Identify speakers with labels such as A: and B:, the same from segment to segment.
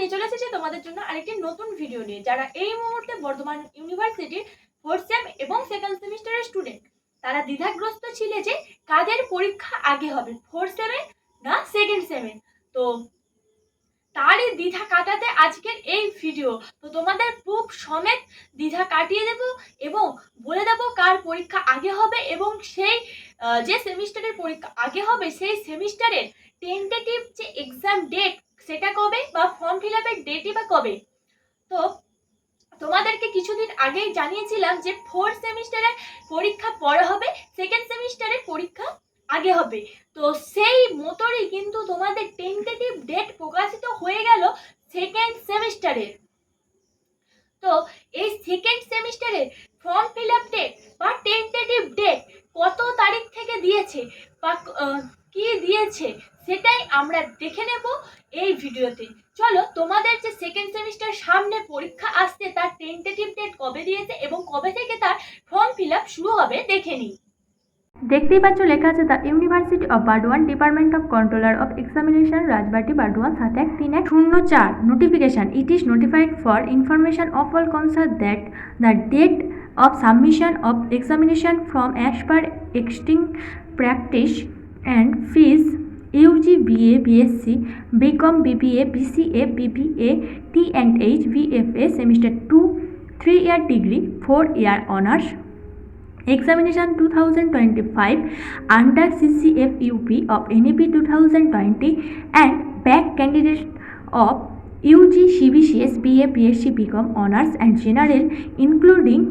A: নিয়ে চলে এসেছি তোমাদের জন্য আরেকটি নতুন ভিডিও নিয়ে। যারা এই মুহূর্তে বর্ধমান ইউনিভার্সিটির ফোর্থ সেম এবং সেকেন্ড সেমিস্টারের স্টুডেন্ট তারা দ্বিধাগ্রস্ত ছিল যে কাদের পরীক্ষা আগে হবে ফোর্থ সেমে না সেকেন্ড সেমে তো তারই দ্বিধা কাটাতে আজকের এই ভিডিও তো তোমাদের প্রুফ সমেত দ্বিধা কাটিয়ে দেব এবং বলে দেবো কার পরীক্ষা আগে হবে এবং সেই যে সেমিস্টারের পরীক্ষা আগে হবে, সেই সেমিস্টারের টেন্টেটিভ যে এক্সাম ডেট সেটা কবে বা ফর্ম ফিল আপের ডেটই বা কবে? তো তোমাদেরকে কিছুদিন আগেই জানিয়েছিলাম যে ফোর্থ সেমিস্টারের পরীক্ষা পরে হবে সেকেন্ড সেমিস্টারের পরীক্ষা আগে হবে। তো সেই মতোরই কিন্তু তোমাদের টেন্টেটিভ ডেট প্রকাশিত হয়ে গেল সেকেন্ড সেমিস্টারের তো এই সেকেন্ড সেমিস্টারের ফর্ম ফিল আপ ডেট বা টেন্টেটিভ ডেট কত তারিখ থেকে দিয়েছে? বা কি দিয়েছে সেটাই আমরা দেখে নেব এই ভিডিওতে। চলো, তোমাদের যে সেকেন্ড সেমিস্টার সামনে পরীক্ষা আসছে, তার টেন্টেটিভ ডেট কবে দিয়েছে এবং কবে থেকে তার ফর্ম ফিল শুরু হবে দেখে নিই।
B: দেখতেই পাচ্ছ, লেখা আছে the university of Burdwan department of controller of examination Rajbati Burdwan সাত এক তিন এক শূন্য চার। Notification it is notified for information of all concerned that the date of submission of examination from as per existing practice and fees UG BA BSc BCom BBA BCA BBA T and H VFA semester two three year degree four year honours examination 2025 under CCF UP of NEP 2020 and back candidate of UG CBCS BA BSc BCom honors and general including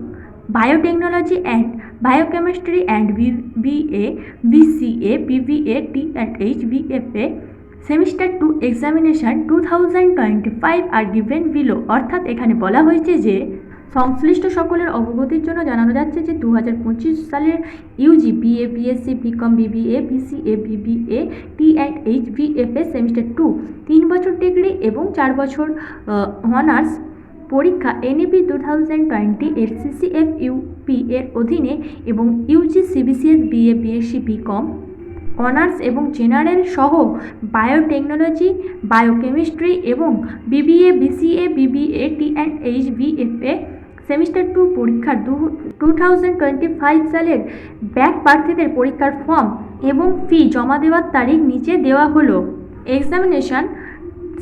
B: biotechnology and biochemistry and BA BCA BBA T and H semester two examination two thousand twenty five are given below অর্থাৎ এখানে বলা হয়েছে যে, সংশ্লিষ্ট সকলের অবগতির জন্য জানানো যাচ্ছে যে দু হাজার পঁচিশ সালের UG BA BSc BCom BBA BCA BBA T and H BFA semester two তিন বছর ডিগ্রি এবং চার বছর অনার্স পরীক্ষা এনইপি টু থাউজেন্ড টোয়েন্টি এর সিসিএফ ইউপি এর অধীনে এবং UG CBCS BA BSc BCom honours এবং জেনারেল সহ বায়োটেকনোলজি, বায়োকেমিস্ট্রি এবং BBA BCA BBA T and H BFA semester two পরীক্ষার দু টু থাউজেন্ড টোয়েন্টি ফাইভ সালের ব্যাক প্রার্থীদের পরীক্ষার ফর্ম এবং ফি জমা দেওয়ার তারিখ নিচে দেওয়া হলো। Examination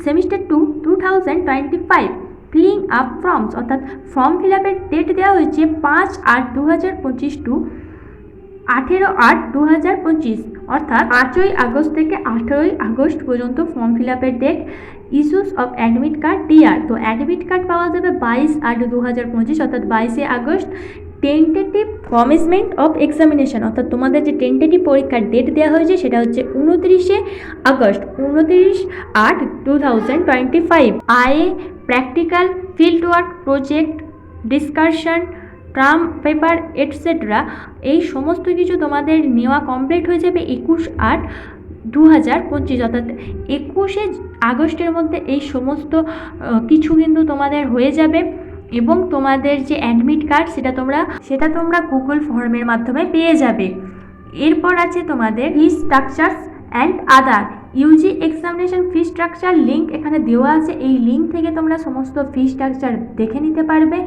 B: semester two two thousand twenty five filling up forms অর্থাৎ ফর্ম ফিল আপের ডেট দেওয়া হয়েছে পাঁচ আট দু হাজার পঁচিশ টু আঠেরো আট দু হাজার পঁচিশ, অর্থাৎ পাঁচই আগস্ট থেকে আঠেরোই আগস্ট পর্যন্ত ফর্ম ফিল আপের date issues of admit card DR তো অ্যাডমিট কার্ড পাওয়া যাবে বাইশ আট দু হাজার পঁচিশ, অর্থাৎ বাইশে August tentative commitment of examination অর্থাৎ তোমাদের যে টেন্টেটিভ পরীক্ষার ডেট দেওয়া হয়েছে, সেটা হচ্ছে উনত্রিশে আগস্ট, উনত্রিশ আট টু থাউজেন্ড টোয়েন্টি ফাইভ আয়ে practical field work project discussion term paper etcetera এই সমস্ত কিছু তোমাদের নেওয়া কমপ্লিট হয়ে যাবে একুশ আট দু হাজার পঁচিশ। অর্থাৎ একুশে আগস্টের মধ্যে এই সমস্ত কিছু কিন্তু তোমাদের হয়ে যাবে। এবং তোমাদের যে অ্যাডমিট কার্ড সেটা তোমরা সেটা তোমরা গুগল ফর্মের মাধ্যমে পেয়ে যাবে। এরপর আছে তোমাদের fee structures and other UG examination fee structure link এখানে দেওয়া আছে। এই লিঙ্ক থেকে তোমরা সমস্ত ফি স্ট্রাকচার দেখে নিতে পারবে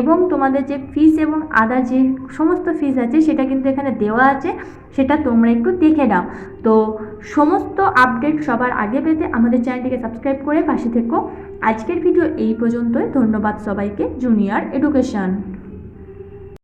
B: এবং তোমাদের যে ফিস এবং আদার যে সমস্ত ফিস আছে, সেটা কিন্তু এখানে দেওয়া আছে। সেটা তোমরা একটু দেখে নাও। তো সমস্ত আপডেট সবার আগে পেতে আমাদের চ্যানেলটিকে সাবস্ক্রাইব করে পাশে থেকো। আজকের ভিডিও এই পর্যন্তই। ধন্যবাদ সবাইকে। Junior education